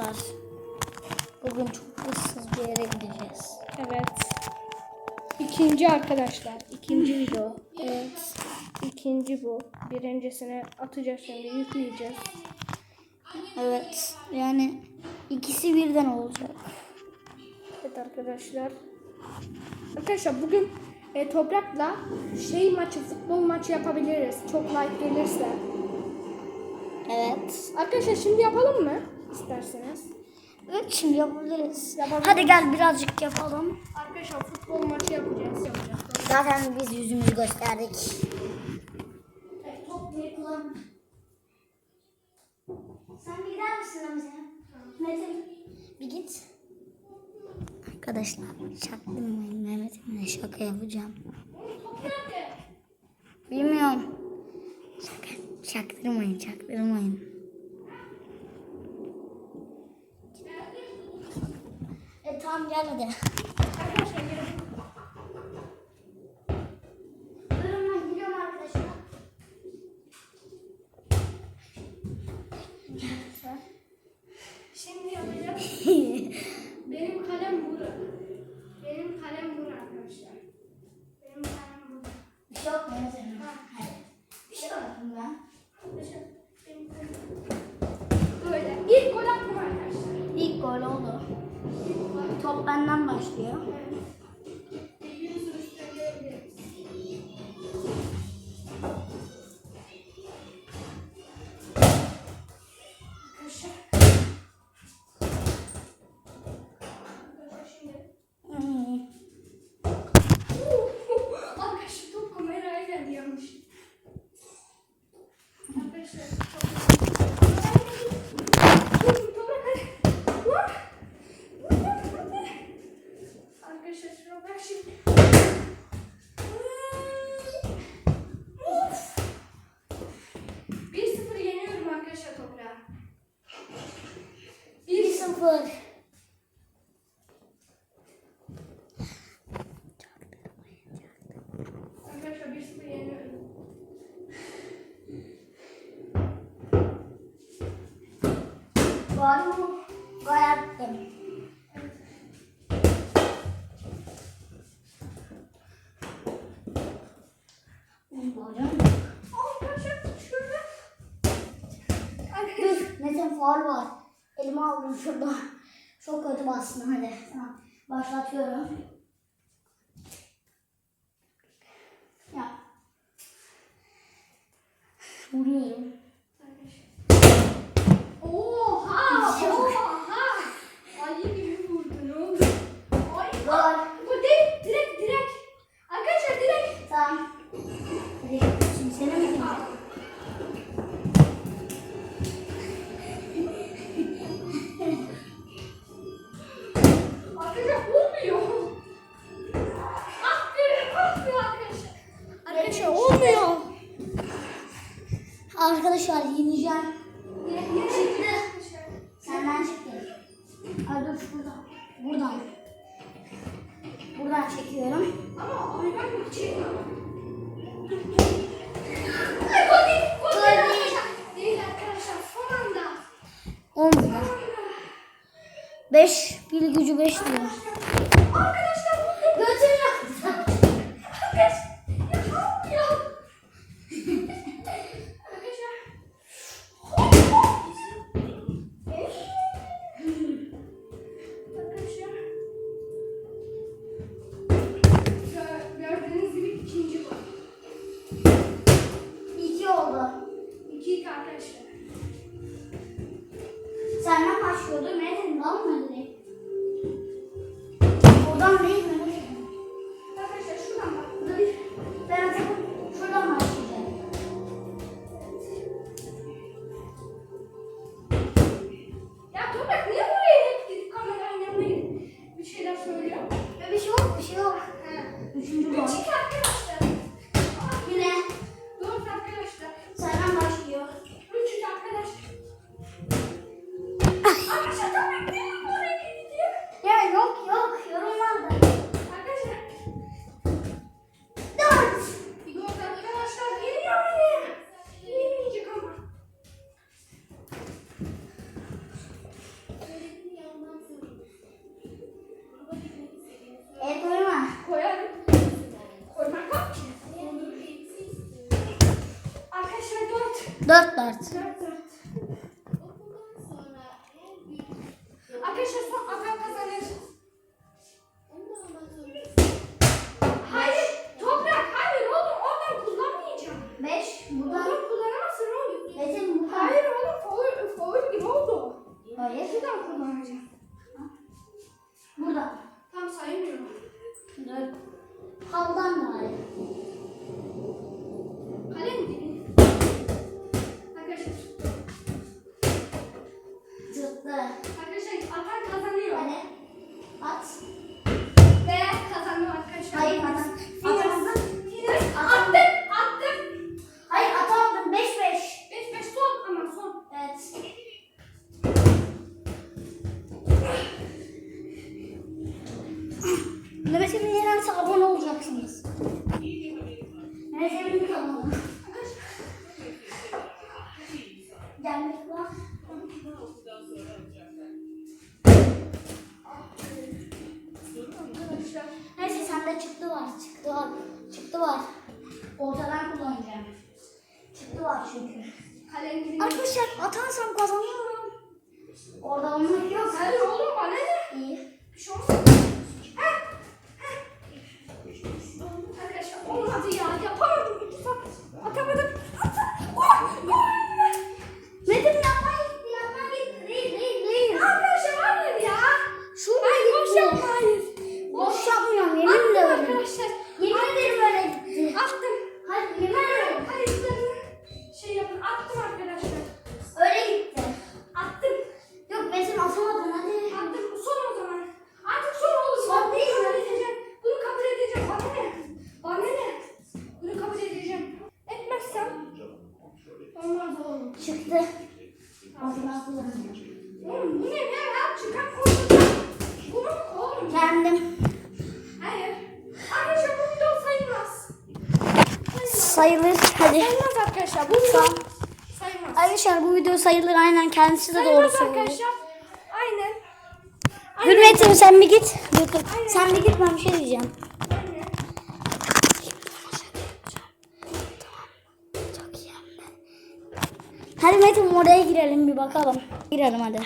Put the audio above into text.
arkadaşlar. Bugün çok ıssız bir yere gideceğiz. Evet. İkinci arkadaşlar. ikinci video. Evet. İkinci bu. Birincisini atacağız şimdi yükleyeceğiz. Evet. Yani ikisi birden olacak. Evet arkadaşlar. Arkadaşlar bugün e, toprakla şey maçı, futbol maçı yapabiliriz. Çok like gelirse. Evet. Arkadaşlar şimdi yapalım mı? İsterseniz. Evet şimdi yapabiliriz. Yapabiliriz. Hadi gel birazcık yapalım. Arkadaşlar futbol maçı yapacağız. yapacağız. Zaten biz yüzümüzü gösterdik. Evet, top diye kullan. Sen bir gider misin Ramazan? Metin. Bir git. Arkadaşlar çaktırmayın Mehmet'imle şaka yapacağım. E tamam gel hadi. Arkadaşlar arkadaşlar. Şimdi yapacağım. Benim kalem burada. Benim kalem burada arkadaşlar. Benim kalem burada. Bir şey yok Mehmet'im. Hadi. Bir şey yok ben. Arkadaşlar benim kalem Böyle. İlk gol attım arkadaşlar. İlk gol oldu. Top benden başlıyor. Var mı? Gol attım. Metin faul var. Elimi aldım şurada. Çok kötü bastın hadi. Tamam. Başlatıyorum. Ya. Vuruyorum. Oha! Arkadaşlar yeneceğim. Direkt direkt Çıktı. Senden çıktı. Ay dur şuradan. Buradan. Buradan çekiyorum. Ama hayvan gibi çekiyor. Ay gol değil, gol Gol değil değil. arkadaşlar. Değil arkadaşlar, son anda. Olmuyor. Son anda. 5. Bir gücü 5 diyor. Senden başlıyordu. Ne dedim? Dört dört. Çıktı var. Çıktı var. Ortadan kullanacağım. Çıktı var çünkü. Kalem. Arkadaşlar atarsam kazanıyorum. Orada olmak yok. Hayır oğlum bana ne? İyi. Bir şey olmaz. Heh, heh. Arkadaşlar olmadı ya. Yapamadım. İki saat atamadım. Attım. Oh, oh. Metin yapmaya gitti. Yapmaya gitti. Değil değil değil. Arkadaşlar hayır ya. Şurada Hayır boş gitti. yapma hayır. Boş yapmıyorum. Yeminle Attım öyle. arkadaşlar. Yemin ederim öyle gitti. Attım. Hadi yemin ederim. Kayıtlarını şey yapın. Attım arkadaşlar. Öyle gitti. Attım. Yok Metin atamadın hadi. Attım. Son o zaman. Artık son oldu. Son Bunu değil. kabul edeceğim. Bunu kabul edeceğim. Bana ne? Bana ne? Bunu kabul edeceğim. Etmezsem olmaz oğlum. Çıktı. Ağzına kullanacağım. Oğlum bu ne ya? Ya çıkar korkudan. Bunu mu oğlum? Kendim. Hayır. Arkadaşlar bu video sayılmaz. Sayılır. Hadi. Sayılmaz arkadaşlar. Bu video sayılmaz. Arkadaşlar bu video sayılır. Aynen kendisi de doğru Sayılmaz söylüyor. arkadaşlar. Aynen. Dur Metin sen bir git. Dur, dur. Sen bir git ben bir şey diyeceğim. Aynen. Hadi Metin oraya girelim bir bakalım. Girelim hadi.